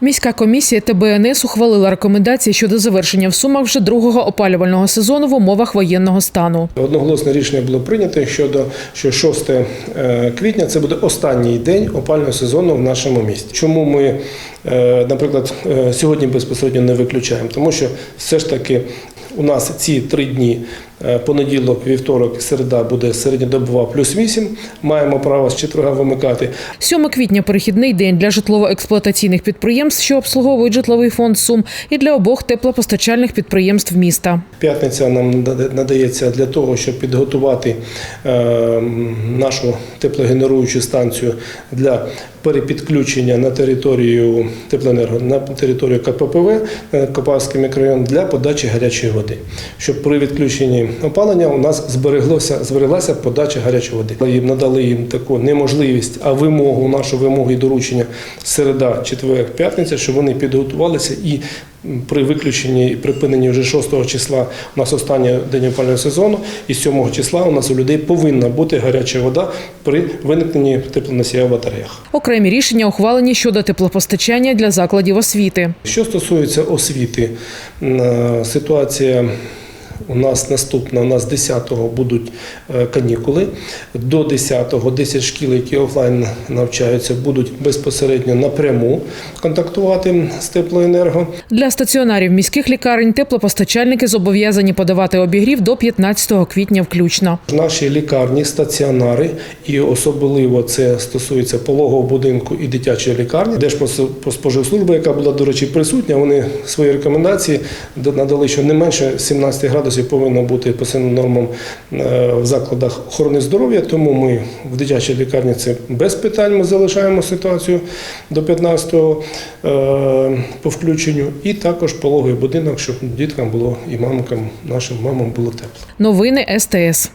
Міська комісія ТБНС ухвалила рекомендації щодо завершення в Сумах вже другого опалювального сезону в умовах воєнного стану. Одноголосне рішення було прийнято щодо що 6 е, квітня це буде останній день опального сезону в нашому місті. Чому ми, е, наприклад, е, сьогодні безпосередньо не виключаємо? Тому що все ж таки у нас ці три дні. Е, Понеділок, вівторок, середа буде середньодобова плюс 8. Маємо право з четверга вимикати. 7 квітня перехідний день для житлово-експлуатаційних підприємств, що обслуговують житловий фонд Сум, і для обох теплопостачальних підприємств міста. П'ятниця нам нада- надається для того, щоб підготувати е, нашу теплогенеруючу станцію для перепідключення на територію теплоенерго на територію КППВ е, Копавський мікрорайон для подачі гарячої води, щоб при відключенні опалення у нас збереглося збереглася подача гарячої води. Їм надали їм таку неможливість, а вимогу, нашу вимогу і доручення середа, четвер, п'ятниця, щоб вони підготувалися і при виключенні і припиненні вже 6 числа у нас останній день опалювального сезону, і 7 числа у нас у людей повинна бути гаряча вода при виникненні теплоносія в батареях. Окремі рішення ухвалені щодо теплопостачання для закладів освіти. Що стосується освіти, е, ситуація у нас наступна. У нас 10-го будуть е, канікули. До 10-го 10 шкіл, які офлайн навчаються, будуть безпосередньо напряму контактувати з теплоенерго. Для стаціонарів міських лікарень теплопостачальники зобов'язані подавати обігрів до 15 квітня включно. Наші лікарні, стаціонари, і особливо це стосується пологового будинку і дитячої лікарні. Держпродспоживслужба, яка була, до речі, присутня, вони свої рекомендації надали, що не менше 17 градусів повинно бути по сильним нормам е, в закладах охорони здоров'я. Тому ми в дитячій лікарні це без питань. Ми залишаємо ситуацію до 15-го е, по включенню. І також пологовий будинок, щоб діткам було і мамкам, нашим мамам було тепло. Новини СТС.